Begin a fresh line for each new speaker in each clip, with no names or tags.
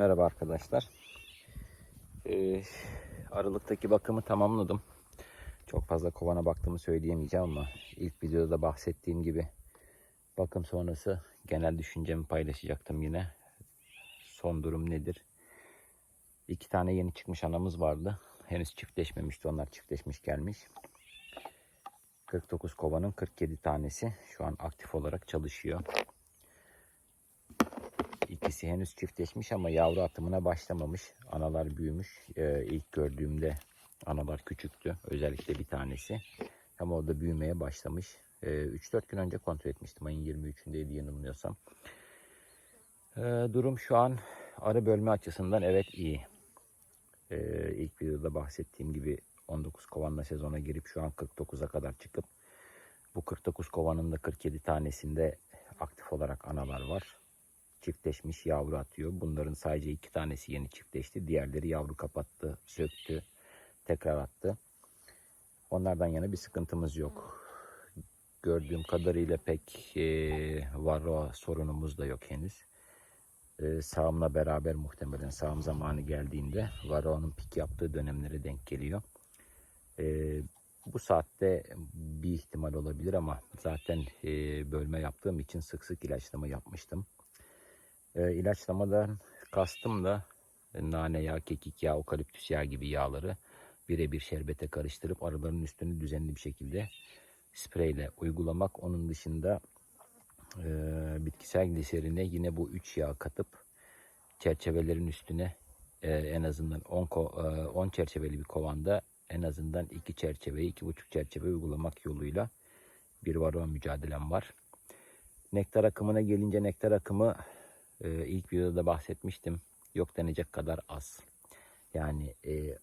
Merhaba arkadaşlar. Ee, Aralıktaki bakımı tamamladım. Çok fazla kovana baktığımı söyleyemeyeceğim ama ilk videoda da bahsettiğim gibi bakım sonrası genel düşüncemi paylaşacaktım yine. Son durum nedir? İki tane yeni çıkmış anamız vardı. Henüz çiftleşmemişti. Onlar çiftleşmiş gelmiş. 49 kovanın 47 tanesi şu an aktif olarak çalışıyor. İkisi henüz çiftleşmiş ama yavru atımına başlamamış. Analar büyümüş. Ee, ilk gördüğümde analar küçüktü. Özellikle bir tanesi. Ama o da büyümeye başlamış. Ee, 3-4 gün önce kontrol etmiştim. Ayın 23'ündeydi yanılmıyorsam. Ee, durum şu an arı bölme açısından evet iyi. Ee, ilk videoda bahsettiğim gibi 19 kovanla sezona girip şu an 49'a kadar çıkıp bu 49 kovanın da 47 tanesinde aktif olarak analar var çiftleşmiş yavru atıyor. Bunların sadece iki tanesi yeni çiftleşti. Diğerleri yavru kapattı, söktü, tekrar attı. Onlardan yana bir sıkıntımız yok. Gördüğüm kadarıyla pek e, varroa sorunumuz da yok henüz. E, sağımla beraber muhtemelen sağım zamanı geldiğinde varroanın pik yaptığı dönemlere denk geliyor. E, bu saatte bir ihtimal olabilir ama zaten e, bölme yaptığım için sık sık ilaçlama yapmıştım. E, ilaçlamadan kastım da e, nane yağı, kekik yağı, okaliptüs yağı gibi yağları birebir şerbete karıştırıp arıların üstünü düzenli bir şekilde spreyle uygulamak. Onun dışında e, bitkisel gliserine yine bu üç yağ katıp çerçevelerin üstüne e, en azından 10 ko- e, 10 çerçeveli bir kovanda en azından iki çerçeve, iki buçuk çerçeve uygulamak yoluyla bir varroa mücadelem var. Nektar akımına gelince nektar akımı e, ilk videoda bahsetmiştim. Yok denecek kadar az. Yani e,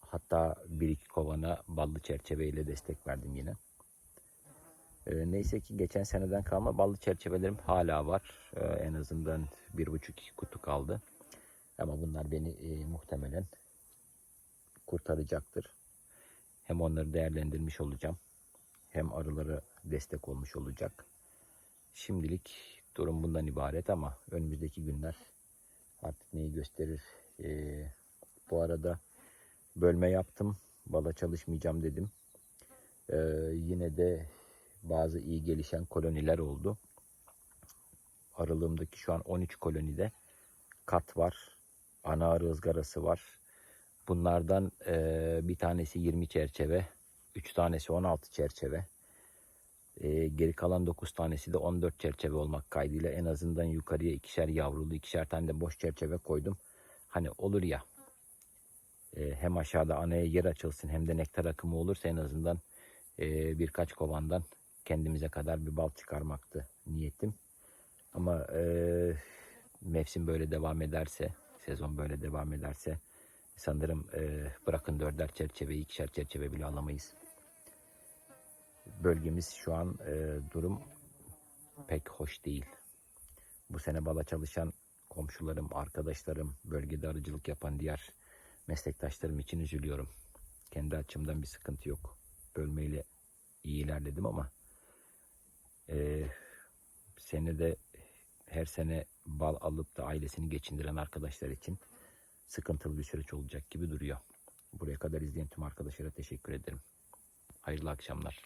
hatta bir iki kovana ballı çerçeveyle destek verdim yine. E, neyse ki geçen seneden kalma ballı çerçevelerim hala var. E, en azından bir buçuk iki kutu kaldı. Ama bunlar beni e, muhtemelen kurtaracaktır. Hem onları değerlendirmiş olacağım. Hem arılara destek olmuş olacak. Şimdilik durum bundan ibaret ama önümüzdeki günler artık neyi gösterir. Ee, bu arada bölme yaptım. Bala çalışmayacağım dedim. Ee, yine de bazı iyi gelişen koloniler oldu. Aralığımdaki şu an 13 kolonide kat var. Ana arı ızgarası var. Bunlardan e, bir tanesi 20 çerçeve. 3 tanesi 16 çerçeve. E, geri kalan 9 tanesi de 14 çerçeve olmak kaydıyla en azından yukarıya ikişer yavrulu, ikişer tane de boş çerçeve koydum. Hani olur ya e, hem aşağıda anaya yer açılsın hem de nektar akımı olursa en azından e, birkaç kovandan kendimize kadar bir bal çıkarmaktı niyetim. Ama e, mevsim böyle devam ederse, sezon böyle devam ederse sanırım e, bırakın dörder çerçeveyi ikişer çerçeve bile alamayız bölgemiz şu an e, durum pek hoş değil. Bu sene bala çalışan komşularım, arkadaşlarım, bölgede arıcılık yapan diğer meslektaşlarım için üzülüyorum. Kendi açımdan bir sıkıntı yok. Bölmeyle iyi ilerledim ama e, senede her sene bal alıp da ailesini geçindiren arkadaşlar için sıkıntılı bir süreç olacak gibi duruyor. Buraya kadar izleyen tüm arkadaşlara teşekkür ederim. Hayırlı akşamlar.